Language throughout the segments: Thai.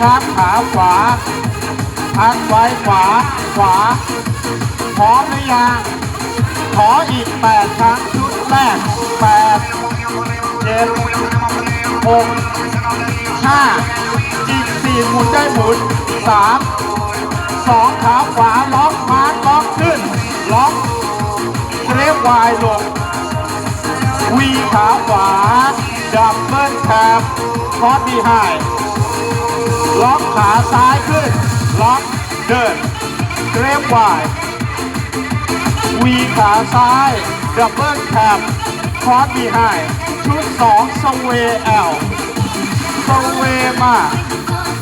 ครับขาขวาพักไว้ขวา ขวา พร้อมหรือยังขออีก 8 ครั้งชุดแรก8 7 6 5อีก4หมุนได้หมุน3 2ขาขวาล็อกมาร์คล็อกขึ้น ล็อกเกรฟวายลงวีขาขวา ดับเบิลแท็บคอร์ดบีไฮ ล็อกขาซ้ายขึ้น ล็อกเดินเกรฟวายวีขาซ้ายดับเบิลแท็บคอร์ดบีไฮชุดสองสเวแอลสเวมา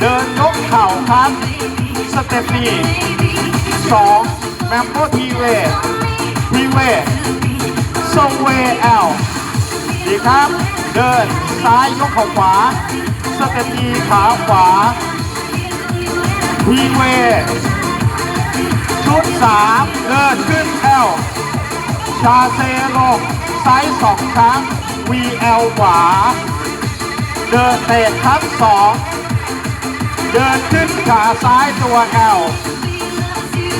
เดินยกเข่าครับ สเตปนี้สองแมมโบทีเวทีเวทรงเวแอลดีครับ เดิน ซ้ายยกเข่าขวา สเต็ปอีขาขวาทีเว ชุดสามเดินขึ้นแอลชาเซลงซ้ายสองครั้ง VL ขวา เดินเตะครั้งสองเดินขึ้นขาซ้ายตัว L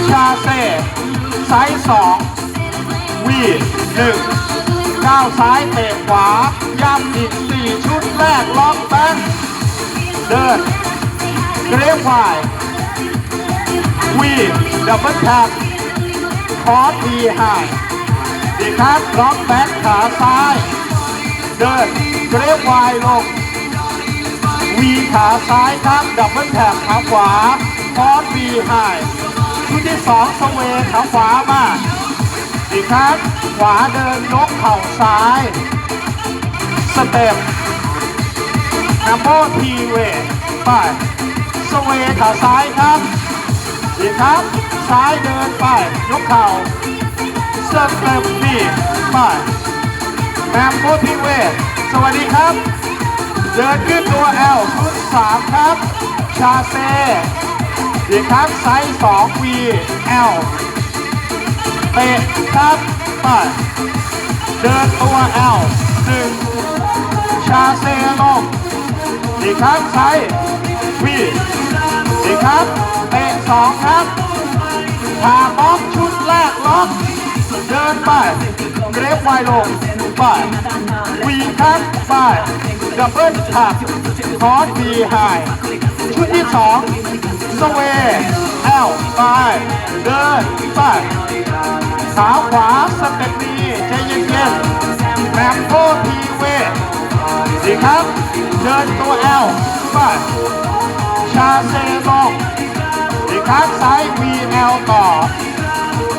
ชาเซซ้ายสองวีหนึ่งก้าวซ้ายเตะขวา ย่ำอีกสี่ชุดแรกล็อกแบ็คเดินเกรฟไววีดับเบิลแท็บคอร์สดีไฮดีครับล็อกแบ็คขาซ้าย เดินเกรฟไวลงวีขาซ้ายครับ ดับเบิลแท็บขาขวาคอร์สวีไฮชุดที่สองสเวขาขวามาอีครั้งขวาเดินยกเข่าซ้าย สเต็ปนัมโบทีเวไปสเวขาซ้ายครับอีครั้งซ้ายเดินไป ยกเข่าสเต็ปนี่ไปนัมโบทีเวสวัสดีครับ เดินขึ้นตัวแอลชุดสามครับ ชาเซอีครั้งไซส์สองวีแอลเตะครับไปเดินตัวแอลหนึ่ง ชาเซลงอีกครั้งใช้วีอีกครั้งเตะสองครับพาบล็อกชุดแรกล็อกเดินไปเกรฟไวลงไปวีครับไปดับเบิลทับคอร์สบีไฮชุดที่สองสเวแอลไปเดินไปขาขวาสเต็ปดีใจเย็นๆแรมโบทีเว ดีครับ เดินตัวแอลไปชาเซลงดีครับซ้าย VL ต่อ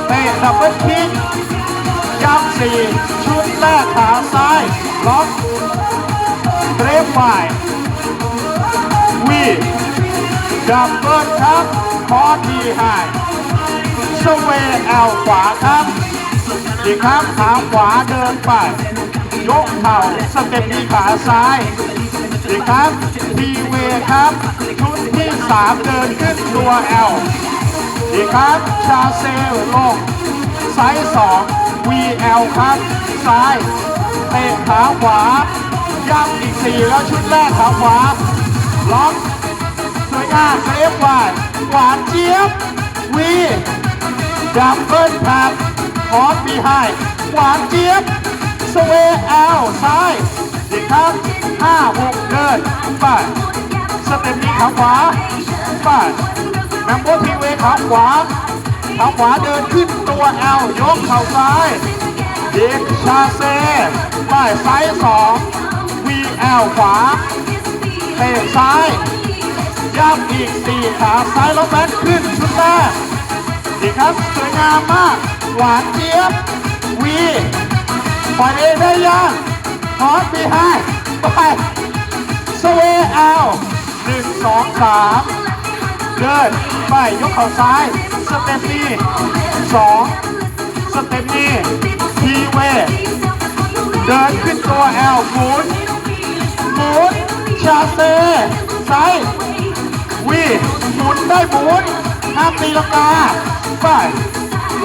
เตะดับเบิลคิกยับสี่ชุดแรกขาซ้ายล็อกเทรฟไฟวีดับเบิลครับคอร์ดีไฮสเวย์แอลขวาครับอีครับขาขวาเดินไป ยกเข่าสเต็ปดีขาซ้ายอีครับทีเวครับ ชุดที่สามเดินขึ้นตัวแอลอีครับ ชาเซลลงซส์สอง VL ครับ ซ้ายเตะขาขวาย่ำอีกสี่แล้วชุดแรกขาขวาล็อกสวยงามเกรฟไวหวานเจี๊ยบวีดับเบิลแท็บคอร์สบีไฮหวานเจี๊ยบ สเวแอลซ้ายอีกครั้งห้าหกเดินไปสเต็ปนี้ขาขวาไปแมมโบทีเวขาขวาขาขวาเดินขึ้นตัวแอลยกเข่าซ้ายเด็กชาเซ่ไปซ้ายสองวีแอลขวาเตะซ้ายย่ำอีกสี่ขาซ้ายแล้วแบ็คขึ้นชุดแรกดีครับสวยงามมาก หวานเจี๊ยบวี ปล่อยเองได้ยังคอร์สบีไฮไปสเวแอลหนึ่งสองสามเดินไปยกเข่าซ้ายสเต็ปนี้สองสเต็ปนี้ทีเวเดินขึ้นตัวแอลหมุนหมุนชาเซซ้ายวีหมุนได้หมุนห้ามตีลังกาไป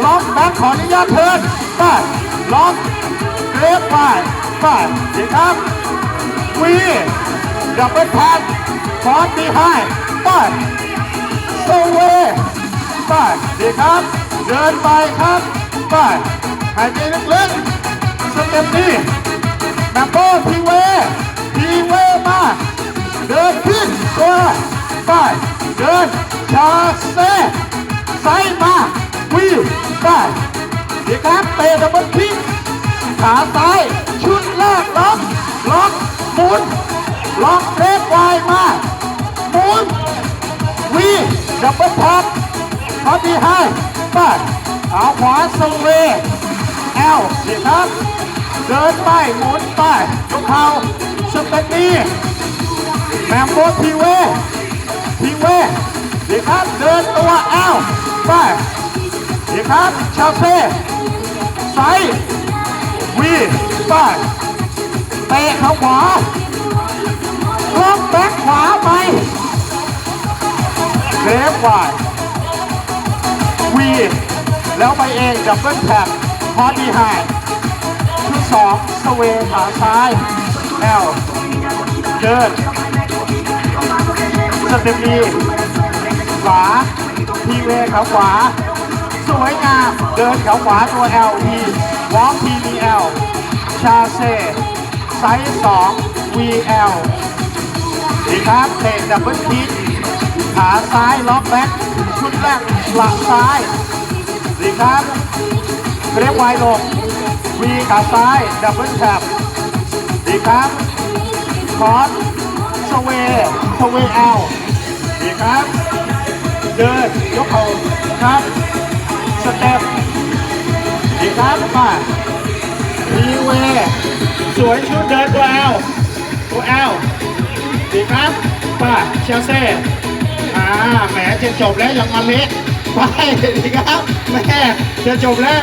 ล็อกแบ็คขออนุญาตเทินไปล็อก เกรฟไปไปเดี๋ยวครับวีดับเบิลแทนคอร์สดีไฮไปสเวไปดีครับ เดินไปครับไปหายใจลึกๆสเต็ปนี้แมมโบทีเวทีเวมาเดินขึ้นตัวไปเดินชาเซ่ไซมาวีไปดีครับเตะดับเบิลคิก ขาซ้าย ชุดแรกล็อก ล็อกหมุน ล็อกเรดไวมาหมุนวีดับเบิลท็อปพอดีให้ไปเอาขวาสเวแอลดีครับ เดินไปหมุนไปยกเข่าสเตปนี้แมมโบทีเวทีเวดีครับ เดินตัวแอลไปดีครับ ชาเซ่ไซ วีไปเตะเขาขวาล็อกแบ็คขวาไปเกรฟไววีแล้วไปเองดับเบิลแท็บพอดีไฮชุดสองสเวย์ขาซ้ายแอลเดินสเต็ปดีขวาทีเวขาขวา สวยงาม เดินขาขวาตัว L E วอล์ก T V L ชาเซ่ไซส์2 V L ดีครับเตะดับเบิลคิกขาซ้ายล็อกแบ็คชุดแรกหลังซ้ายดีครับเรียกไวลง V ขาซ้ายดับเบิลแท็บดีครับคอร์สสเวย์สเวย์แอลดีครับ เดินยกเข่าครับสเต็ปดีครับมา วร์สวยชุดเดินตัวแอลตัวแอลดีครับป้าเชลเซ่อ่าแหมจะจบแล้วยังมาเละไปดีครับแม่จะจบแล้ว